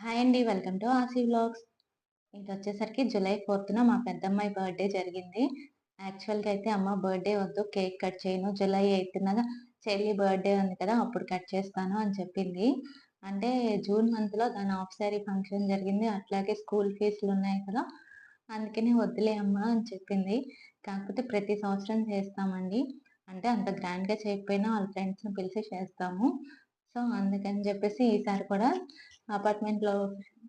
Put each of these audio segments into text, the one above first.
Hi అండి. Welcome to ఆసీ blogs ఇది వచ్చేసరికి జూలై ఫోర్త్న మా పెద్దమ్మాయి బర్త్డే జరిగింది. యాక్చువల్గా అయితే అమ్మ బర్త్డే వద్దు కేక్ కట్ చేయను. జూలై ఎయిత్న చెల్లి బర్త్డే ఉంది కదా అప్పుడు కట్ చేస్తాను అని చెప్పింది. అంటే జూన్ మంత్లో దాని ఆఫ్ ఫంక్షన్ జరిగింది. అట్లాగే స్కూల్ ఫీజులు ఉన్నాయి కదా అందుకనే వద్దులే అమ్మ అని చెప్పింది. కాకపోతే ప్రతి సంవత్సరం చేస్తామండి. అంటే అంత గ్రాండ్గా చేయకపోయినా వాళ్ళ ఫ్రెండ్స్ని పిలిచి చేస్తాము. సో అందుకని చెప్పేసి ఈసారి కూడా అపార్ట్మెంట్లో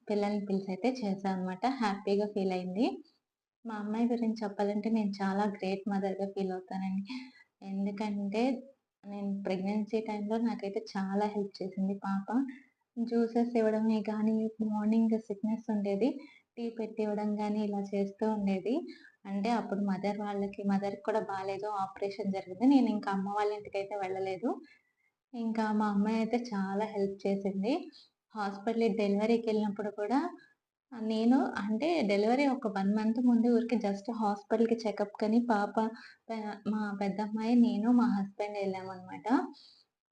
పిల్లల్ని పిలిచి అయితే చేశాను అనమాట హ్యాపీగా ఫీల్ అయింది. మా అమ్మాయి గురించి చెప్పాలంటే నేను చాలా గ్రేట్ మదర్గా ఫీల్ అవుతానండి. ఎందుకంటే నేను ప్రెగ్నెన్సీ టైంలో నాకైతే చాలా హెల్ప్ చేసింది పాప. జ్యూసెస్ ఇవ్వడమే కానీ మార్నింగ్ సిక్నెస్ ఉండేది. టీ పెట్టి ఇవ్వడం కానీ ఇలా చేస్తూ ఉండేది. అంటే అప్పుడు మదర్ వాళ్ళకి మదర్కి కూడా బాగాలేదు. ఆపరేషన్ జరిగింది. నేను ఇంకా అమ్మ వాళ్ళ ఇంటికి అయితే వెళ్ళలేదు. ఇంకా మా అమ్మాయి అయితే చాలా హెల్ప్ చేసింది హాస్పిటల్‌కి డెలివరీకెళ్ళినప్పుడు కూడా నేను అంటే డెలివరీ ఒక వన్ మంత్ ముందు ఊరికి జస్ట్ హాస్పిటల్‌కి చెకప్ కానీ పాప మా పెద్దమ్మాయి, నేను, మా హస్బెండ్ వెళ్ళామన్నమాట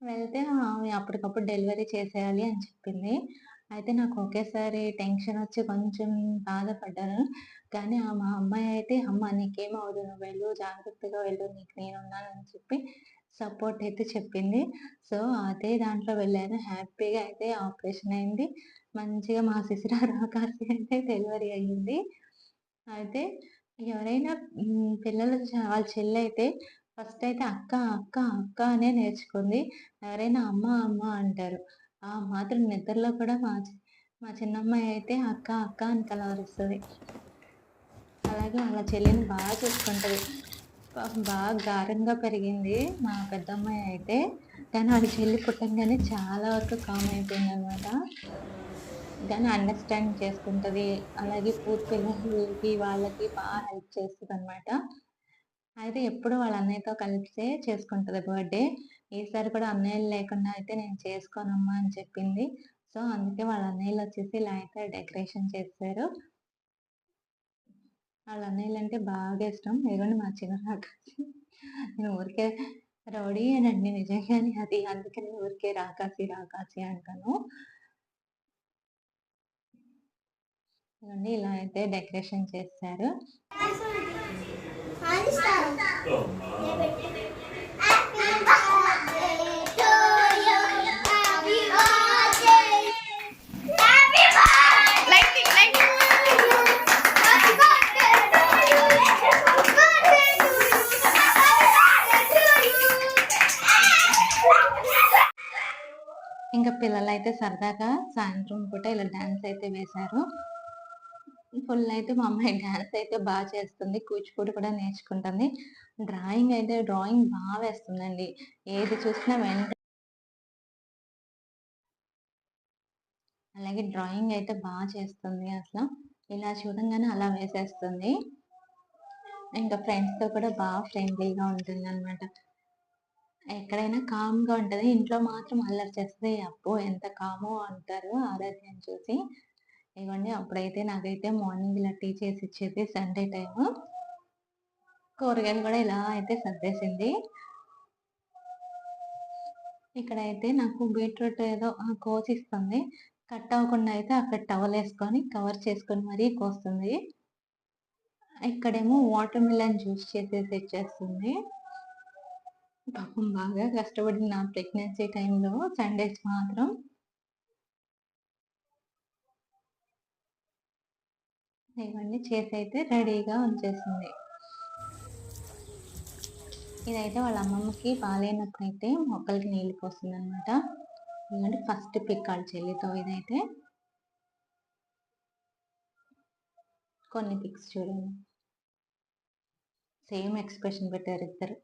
వెళ్తే ఆమె అప్పటికప్పుడు డెలివరీ చేసేయాలి అని చెప్పింది. అయితే నాకు ఒకేసారి టెన్షన్ వచ్చి కొంచెం బాధపడ్డాను. కానీ ఆ మా అమ్మాయి అయితే "అమ్మ నీకేం అవ్వదు. నువ్వు వెళ్ళు జాగ్రత్తగా వెళ్ళు. నీకు నేనున్నానని" చెప్పి సపోర్ట్ అయితే చెప్పింది. సో, అదే దాంట్లో వెళ్ళాను. హ్యాపీగా అయితే ఆపరేషన్ అయింది. మంచిగా మా శిశురారోకాసి అయితే డెలివరీ అయ్యింది. అయితే ఎవరైనా పిల్లలు వాళ్ళ చెల్లయితే ఫస్ట్ అయితే అక్క, అక్క, అక్క అనే నేర్చుకుంది. ఎవరైనా అమ్మ, అమ్మ అంటారు. ఆ మాత్రం నిద్రలో కూడా మా మా చిన్నమ్మాయి అయితే అక్క, అక్క అని కలవరిస్తుంది అలాగే వాళ్ళ చెల్లిని బాగా చూసుకుంటుంది బాగా గారంగా పెరిగింది. మా పెద్దమ్మాయి అయితే కానీ వాళ్ళ చెల్లి పుట్టంగానే చాలా వరకు కామ్ అయిపోయింది అనమాట దాన్ని అండర్స్టాండ్ చేసుకుంటుంది. అలాగే పూర్తి పిల్లలకి వాళ్ళకి బాగా హెల్ప్ చేస్తుంది అనమాట అయితే ఎప్పుడు వాళ్ళ అన్నయ్యతో కలిసే చేసుకుంటుంది బర్త్డే ఈసారి కూడా అన్నయ్యలు లేకుండా అయితే నేను చేసుకోనమ్మా అని చెప్పింది. సో అందుకే వాళ్ళ అన్నయ్యలు వచ్చేసి ఇలా అయితే డెకరేషన్ చేశారు. వాళ్ళ అన్నయ్యలు అంటే బాగా ఇష్టం. ఇదిగోండి మా చిన్న నేను ఊరికే రౌడీ అనండి నిజంగానే అది. అందుకని ఊరికే రాకాసి రాకాసి అంటాను. ఇలా అయితే డెకరేషన్ చేస్తారు పిల్లలు అయితే సరదాగా సాయంత్రం పూట ఇలా డాన్స్ అయితే వేశారు. ఫుల్ అయితే మా అమ్మాయి డాన్స్ అయితే బాగా చేస్తుంది. కూచిపూడి కూడా నేర్చుకుంటుంది. డ్రాయింగ్ అయితే డ్రాయింగ్ బాగా వేస్తుందండి. ఏది చూసినా వెంట అలాగే డ్రాయింగ్ అయితే బాగా చేస్తుంది అసలు. ఇలా చూడంగానే అలా వేసేస్తుంది. ఇంకా ఫ్రెండ్స్తో కూడా బాగా ఫ్రెండ్లీగా ఉంటుంది అనమాట ఎక్కడైనా కామ్గా ఉంటుంది. ఇంట్లో మాత్రం అల్లరి చేస్తుంది. అప్పు ఎంత కామో! అంటారు ఆరాధ్యని చూసి. ఇవ్వండి అప్పుడైతే నాకైతే మార్నింగ్ ఇలా టీ చేసి ఇచ్చేది సండే టైము. కూరగాయలు కూడా ఇలా అయితే సర్దేసింది. ఇక్కడైతే నాకు బీట్రూట్ ఏదో కోసిస్తుంది. కట్ అవ్వకుండా అయితే అక్కడ టవల్ వేసుకొని కవర్ చేసుకొని మరీ కోస్తుంది. ఇక్కడేమో వాటర్ మిలన్ జ్యూస్ చేసేసి ఇచ్చేస్తుంది పాపం బాగా కష్టపడింది నా ప్రెగ్నెన్సీ టైంలో సండేస్ మాత్రం ఇవన్నీ చేసి అయితే రెడీగా ఉంచేసింది. ఇదైతే వాళ్ళ అమ్మమ్మకి బాగాలేనప్పుడు అయితే మొక్కలకి నీళ్ళు పోస్తుంది అనమాట ఎందుకంటే ఫస్ట్ పిక్కాడు చెల్లితో ఇదైతే. కొన్ని పిక్స్ చూడండి. సేమ్ ఎక్స్ప్రెషన్ పెట్టారు ఇద్దరు.